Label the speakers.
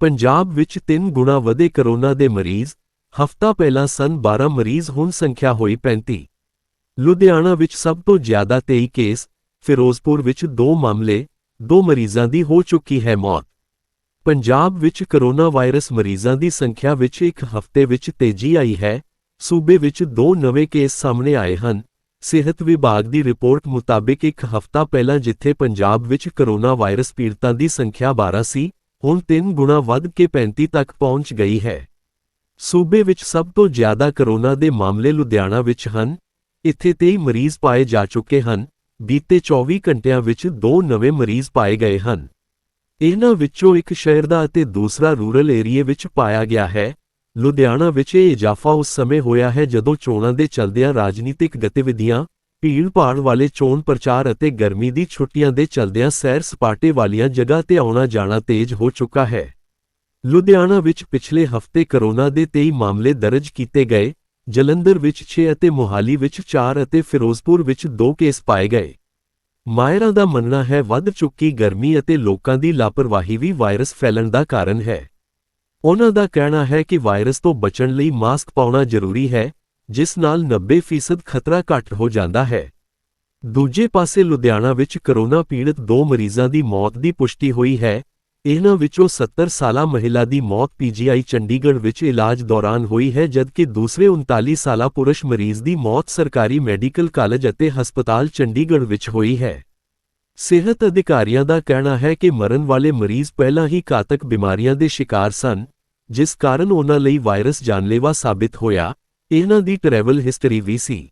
Speaker 1: ਪੰਜਾਬ ਵਿੱਚ 3 ਗੁਣਾ ਵਧੇ ਕਰੋਨਾ ਦੇ ਮਰੀਜ਼, ਹਫਤਾ ਪਹਿਲਾਂ ਸਨ 12 ਮਰੀਜ਼ ਹੁਣ ਸੰਖਿਆ ਹੋਈ 35 ਲੁਧਿਆਣਾ ਵਿੱਚ ਸਭ ਤੋਂ ਜ਼ਿਆਦਾ 23 ਕੇਸ, ਫਿਰੋਜ਼ਪੁਰ ਵਿੱਚ 2 ਮਾਮਲੇ 2 ਮਰੀਜ਼ਾਂ ਦੀ ਹੋ ਚੁੱਕੀ ਹੈ ਮੌਤ। ਪੰਜਾਬ ਵਿੱਚ ਕਰੋਨਾ ਵਾਇਰਸ ਮਰੀਜ਼ਾਂ ਦੀ ਸੰਖਿਆ ਵਿੱਚ ਇੱਕ ਹਫ਼ਤੇ ਵਿੱਚ ਤੇਜ਼ੀ ਆਈ ਹੈ, ਸੂਬੇ ਵਿੱਚ ਦੋ ਨਵੇਂ ਕੇਸ ਸਾਹਮਣੇ ਆਏ ਹਨ। ਸਿਹਤ ਵਿਭਾਗ ਦੀ ਰਿਪੋਰਟ ਮੁਤਾਬਿਕ ਇੱਕ ਹਫ਼ਤਾ ਪਹਿਲਾਂ ਜਿੱਥੇ ਪੰਜਾਬ ਵਿੱਚ ਕਰੋਨਾ ਵਾਇਰਸ ਪੀੜਤਾਂ ਦੀ ਸੰਖਿਆ 12 ਸੀ ਹੁਣ 3 ਗੁਣਾ ਵੱਧ ਕੇ 35 ਤੱਕ ਪਹੁੰਚ ਗਈ ਹੈ। ਸੂਬੇ ਵਿੱਚ ਸਭ ਤੋਂ ਜ਼ਿਆਦਾ ਕਰੋਨਾ ਦੇ ਮਾਮਲੇ ਲੁਧਿਆਣਾ ਵਿੱਚ ਹਨ। ਇੱਥੇ 23 ਮਰੀਜ਼ ਪਾਏ ਜਾ ਚੁੱਕੇ ਹਨ। ਬੀਤੇ 24 ਘੰਟਿਆਂ ਵਿੱਚ ਦੋ ਨਵੇਂ ਮਰੀਜ਼ ਪਾਏ ਗਏ ਹਨ। ਇਹਨਾਂ ਵਿੱਚੋਂ ਇੱਕ ਸ਼ਹਿਰ ਦਾ ਅਤੇ ਦੂਸਰਾ ਰੂਰਲ ਏਰੀਏ ਵਿੱਚ ਪਾਇਆ ਗਿਆ ਹੈ। ਲੁਧਿਆਣਾ ਵਿੱਚ ਇਹ ਇਜ਼ਾਫਾ ਉਸ ਸਮੇਂ ਹੋਇਆ ਹੈ ਜਦੋਂ ਚੋਣਾਂ ਦੇ ਚਲਦਿਆਂ ਰਾਜਨੀਤਿਕ ਗਤੀਵਿਧੀਆਂ ਭੀੜ-ਭਾੜ ਵਾਲੇ ਚੋਣ ਪ੍ਰਚਾਰ ਅਤੇ ਗਰਮੀ ਦੀ ਛੁੱਟੀਆਂ ਦੇ ਚਲਦਿਆਂ ਸੈਰ ਸਪਾਟੇ ਵਾਲੀਆਂ ਜਗ੍ਹਾ ਤੇ ਆਉਣਾ ਜਾਣਾ ਤੇਜ਼ ਹੋ ਚੁੱਕਾ ਹੈ। ਲੁਧਿਆਣਾ ਵਿੱਚ ਪਿਛਲੇ ਹਫ਼ਤੇ ਕਰੋਨਾ ਦੇ 23 ਮਾਮਲੇ ਦਰਜ ਕੀਤੇ ਗਏ, ਜਲੰਧਰ ਵਿੱਚ 6 ਅਤੇ ਮੋਹਾਲੀ ਵਿੱਚ 4 ਅਤੇ ਫਿਰੋਜ਼ਪੁਰ ਵਿੱਚ 2 ਕੇਸ ਪਾਏ ਗਏ। ਮਾਇਰਾਂ ਦਾ ਮੰਨਣਾ ਹੈ ਵੱਧ ਚੁੱਕੀ ਗਰਮੀ ਅਤੇ ਲੋਕਾਂ ਦੀ ਲਾਪਰਵਾਹੀ ਵੀ ਵਾਇਰਸ ਫੈਲਣ ਦਾ ਕਾਰਨ ਹੈ। ਉਹਨਾਂ ਦਾ ਕਹਿਣਾ ਹੈ ਕਿ ਵਾਇਰਸ ਤੋਂ ਬਚਣ ਲਈ ਮਾਸਕ ਪਾਉਣਾ ਜ਼ਰੂਰੀ ਹੈ ਜਿਸ ਨਾਲ 90% ਖਤਰਾ ਘੱਟ ਹੋ ਜਾਂਦਾ ਹੈ। ਦੂਜੇ ਪਾਸੇ ਲੁਧਿਆਣਾ ਵਿੱਚ ਕਰੋਨਾ ਪੀੜਤ ਦੋ ਮਰੀਜ਼ਾਂ ਦੀ ਮੌਤ ਦੀ ਪੁਸ਼ਟੀ ਹੋਈ ਹੈ। ਇਹਨਾਂ ਵਿੱਚੋਂ 70 ਸਾਲਾ ਮਹਿਲਾ ਦੀ ਮੌਤ ਪੀਜੀਆਈ ਚੰਡੀਗੜ੍ਹ ਵਿੱਚ ਇਲਾਜ ਦੌਰਾਨ ਹੋਈ ਹੈ, ਜਦਕਿ ਦੂਸਰੇ 39 ਸਾਲਾ ਪੁਰਸ਼ ਮਰੀਜ਼ ਦੀ ਮੌਤ ਸਰਕਾਰੀ ਮੈਡੀਕਲ ਕਾਲਜ ਅਤੇ ਹਸਪਤਾਲ ਚੰਡੀਗੜ੍ਹ ਵਿੱਚ ਹੋਈ ਹੈ। ਸਿਹਤ ਅਧਿਕਾਰੀਆਂ ਦਾ ਕਹਿਣਾ ਹੈ ਕਿ ਮਰਨ ਵਾਲੇ ਮਰੀਜ਼ ਪਹਿਲਾਂ ਹੀ ਘਾਤਕ ਬਿਮਾਰੀਆਂ ਦੇ ਸ਼ਿਕਾਰ ਸਨ, ਜਿਸ ਕਾਰਨ ਉਹਨਾਂ ਲਈ ਵਾਇਰਸ ਜਾਨਲੇਵਾ ਸਾਬਿਤ ਹੋਇਆ। ਇਹਨਾਂ ਦੀ ਟਰੈਵਲ ਹਿਸਟਰੀ ਵੀ ਸੀ।